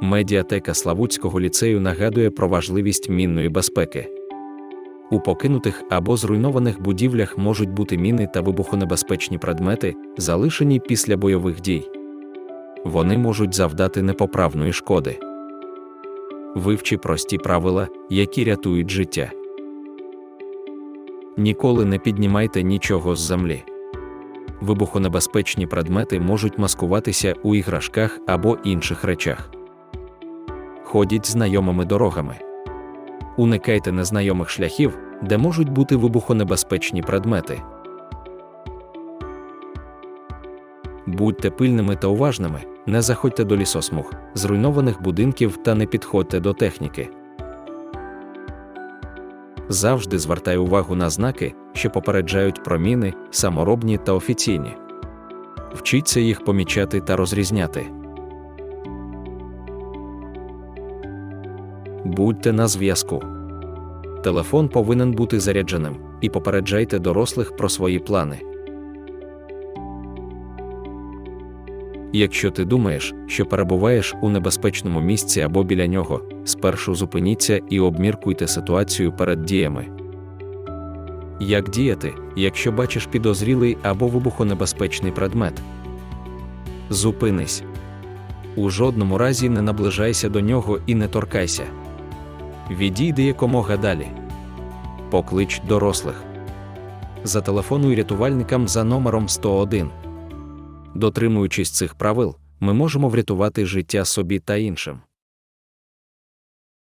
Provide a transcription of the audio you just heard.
Медіатека Славутського ліцею нагадує про важливість мінної безпеки. У покинутих або зруйнованих будівлях можуть бути міни та вибухонебезпечні предмети, залишені після бойових дій. Вони можуть завдати непоправної шкоди. Вивчи прості правила, які рятують життя. Ніколи не піднімайте нічого з землі. Вибухонебезпечні предмети можуть маскуватися у іграшках або інших речах. Ходіть знайомими дорогами. Уникайте незнайомих шляхів, де можуть бути вибухонебезпечні предмети. Будьте пильними та уважними, не заходьте до лісосмуг, зруйнованих будинків та не підходьте до техніки. Завжди звертай увагу на знаки, що попереджають про міни, саморобні та офіційні. Вчіться їх помічати та розрізняти. Будьте на зв'язку. Телефон повинен бути зарядженим і попереджайте дорослих про свої плани. Якщо ти думаєш, що перебуваєш у небезпечному місці або біля нього, спершу зупиніться і обміркуйте ситуацію перед діями. Як діяти, якщо бачиш підозрілий або вибухонебезпечний предмет? Зупинись. У жодному разі не наближайся до нього і не торкайся. Відійди якомога далі. Поклич дорослих. Зателефонуй рятувальникам за номером 101. Дотримуючись цих правил, ми можемо врятувати життя собі та іншим.